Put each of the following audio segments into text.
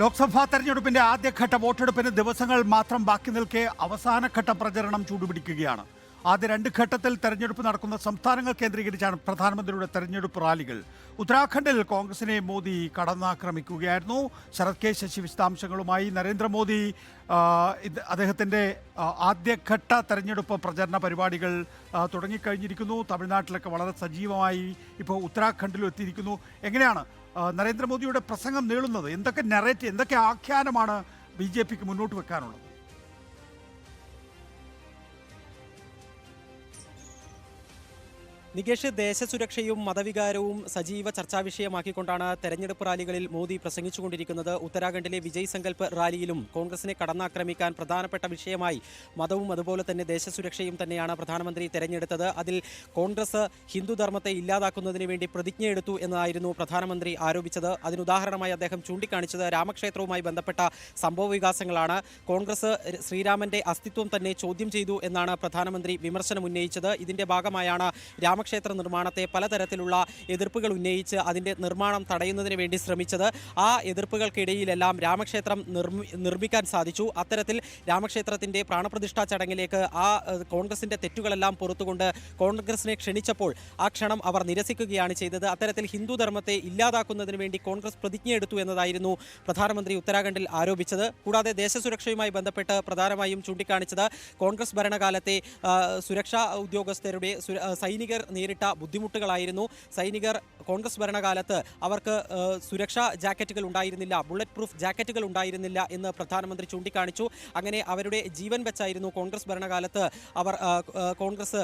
ലോക്സഭാ തെരഞ്ഞെടുപ്പിന്റെ ആദ്യഘട്ട വോട്ടെടുപ്പിന് ദിവസങ്ങൾ മാത്രം ബാക്കി നിൽക്കെ അവസാനഘട്ട പ്രചരണം ചൂടുപിടിക്കുകയാണ്. ആദ്യ രണ്ട് ഘട്ടത്തിൽ തെരഞ്ഞെടുപ്പ് നടക്കുന്ന സംസ്ഥാനങ്ങൾ കേന്ദ്രീകരിച്ചാണ് പ്രധാനമന്ത്രിയുടെ തെരഞ്ഞെടുപ്പ് റാലികൾ. ഉത്തരാഖണ്ഡിൽ കോൺഗ്രസിനെ മോദി കടന്നാക്രമിക്കുകയായിരുന്നു. ശരത് കെ ശശി വിശദാംശങ്ങളുമായി നരേന്ദ്രമോദി അദ്ദേഹത്തിന്റെ ആദ്യഘട്ട തെരഞ്ഞെടുപ്പ് പ്രചരണ പരിപാടികൾ തുടങ്ങിക്കഴിഞ്ഞിരിക്കുന്നു. തമിഴ്നാട്ടിലൊക്കെ വളരെ സജീവമായി ഇപ്പോൾ ഉത്തരാഖണ്ഡിലും എത്തിയിരിക്കുന്നു. എങ്ങനെയാണ് നരേന്ദ്രമോദിയുടെ പ്രസംഗം നീളുന്നത്? എന്തൊക്കെ നെറേറ്റ് എന്തൊക്കെ ആഖ്യാനമാണ് ബി ജെ പിക്ക് മുന്നോട്ട് വെക്കാനുള്ളത്? നികേഷ് ദേശസുരക്ഷയും മതവികാരവും സജീവ ചർച്ചാ വിഷയമാക്കിക്കൊണ്ടാണ് തെരഞ്ഞെടുപ്പ് റാലികളിൽ മോദി പ്രസംഗിച്ചുകൊണ്ടിരിക്കുന്നത്. ഉത്തരാഖണ്ഡിലെ വിജയ് സങ്കല്പ് റാലിയിലും കോൺഗ്രസിനെ കടന്നാക്രമിക്കാൻ പ്രധാനപ്പെട്ട വിഷയമായി മതവും അതുപോലെ തന്നെ ദേശസുരക്ഷയും തന്നെയാണ് പ്രധാനമന്ത്രി തെരഞ്ഞെടുത്തത്. അതിൽ കോൺഗ്രസ് ഹിന്ദുധർമ്മത്തെ ഇല്ലാതാക്കുന്നതിന് വേണ്ടി പ്രതിജ്ഞയെടുത്തു എന്നായിരുന്നു പ്രധാനമന്ത്രി ആരോപിച്ചത്. അതിനുദാഹരണമായി അദ്ദേഹം ചൂണ്ടിക്കാണിച്ചത് രാമക്ഷേത്രവുമായി ബന്ധപ്പെട്ട സംഭവ വികാസങ്ങളാണ്. കോൺഗ്രസ് ശ്രീരാമന്റെ അസ്തിത്വം തന്നെ ചോദ്യം ചെയ്തു എന്നാണ് പ്രധാനമന്ത്രി വിമർശനം ഉന്നയിച്ചത് ഇതിന്റെ ഭാഗമായാണ് രാമക്ഷേത്ര നിർമ്മാണത്തെ പലതരത്തിലുള്ള എതിർപ്പുകൾ ഉന്നയിച്ച് അതിന്റെ നിർമ്മാണം തടയുന്നതിന് വേണ്ടി ശ്രമിച്ചത്. ആ എതിർപ്പുകൾക്കിടയിലെല്ലാം രാമക്ഷേത്രം നിർമ്മിക്കാൻ സാധിച്ചു. അത്തരത്തിൽ രാമക്ഷേത്രത്തിന്റെ പ്രാണപ്രതിഷ്ഠാ ചടങ്ങിലേക്ക് ആ കോൺഗ്രസിന്റെ തെറ്റുകളെല്ലാം പുറത്തുകൊണ്ട് കോൺഗ്രസിനെ ക്ഷണിച്ചപ്പോൾ ആ ക്ഷണം അവർ നിരസിക്കുകയാണ് ചെയ്തത്. അത്തരത്തിൽ ഹിന്ദു ധർമ്മത്തെ ഇല്ലാതാക്കുന്നതിന് വേണ്ടി കോൺഗ്രസ് പ്രതിജ്ഞയെടുത്തു എന്നതായിരുന്നു പ്രധാനമന്ത്രി ഉത്തരാഖണ്ഡിൽ ആരോപിച്ചത്. കൂടാതെ ദേശസുരക്ഷയുമായി ബന്ധപ്പെട്ട് പ്രധാനമായും ചൂണ്ടിക്കാണിച്ചത് കോൺഗ്രസ് ഭരണകാലത്തെ സുരക്ഷാ ഉദ്യോഗസ്ഥരുടെ സൈനികർ നേരിട്ട ബുദ്ധിമുട്ടുകളായിരുന്നു. സൈനികർ കോൺഗ്രസ് ഭരണകാലത്ത് അവർക്ക് സുരക്ഷാ ജാക്കറ്റുകൾ ഉണ്ടായിരുന്നില്ല ബുള്ളറ്റ് പ്രൂഫ് ജാക്കറ്റുകൾ ഉണ്ടായിരുന്നില്ല എന്ന് പ്രധാനമന്ത്രി ചൂണ്ടിക്കാണിച്ചു. അങ്ങനെ അവരുടെ ജീവൻ വെച്ചായിരുന്നു കോൺഗ്രസ് ഭരണകാലത്ത് അവർ കോൺഗ്രസ്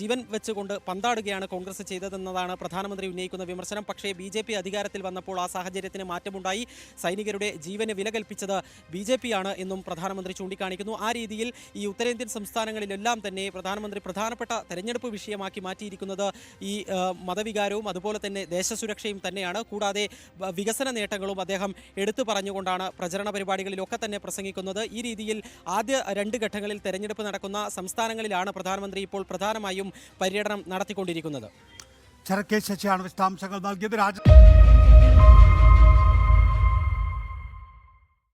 ജീവൻ വെച്ചുകൊണ്ട് പന്താടുകയാണ് കോൺഗ്രസ് ചെയ്തതെന്നതാണ് പ്രധാനമന്ത്രി ഉന്നയിക്കുന്ന വിമർശനം. പക്ഷേ ബി ജെ പി അധികാരത്തിൽ വന്നപ്പോൾ ആ സാഹചര്യത്തിന് മാറ്റമുണ്ടായി. സൈനികരുടെ ജീവന് വില കൽപ്പിച്ചത് ബി ജെ പി ആണ് എന്നും പ്രധാനമന്ത്രി ചൂണ്ടിക്കാണിക്കുന്നു. ആ രീതിയിൽ ഈ ഉത്തരേന്ത്യൻ സംസ്ഥാനങ്ങളിലെല്ലാം തന്നെ പ്രധാനമന്ത്രി പ്രധാനപ്പെട്ട തെരഞ്ഞെടുപ്പ് വിഷയമാക്കി മാറ്റിയിരിക്കുന്നത് ഈ മതവികാരവും അതുപോലെ തന്നെ ദേശസുരക്ഷയും തന്നെയാണ്. കൂടാതെ വികസന നേട്ടങ്ങളും അദ്ദേഹം എടുത്തു പറഞ്ഞുകൊണ്ടാണ് പ്രചരണ പരിപാടികളിലൊക്കെ തന്നെ പ്രസംഗിക്കുന്നത്. ഈ രീതിയിൽ ആദ്യ രണ്ട് ഘട്ടങ്ങളിൽ തെരഞ്ഞെടുപ്പ് നടക്കുന്ന സംസ്ഥാനങ്ങളിലാണ് പ്രധാനമന്ത്രി ഇപ്പോൾ പ്രധാനമായും പര്യടനം നടത്തിക്കൊണ്ടിരിക്കുന്നത്. ശരത് കെ ശശിയാണ് വിശദാംശങ്ങൾ നൽകിയത്. രാജ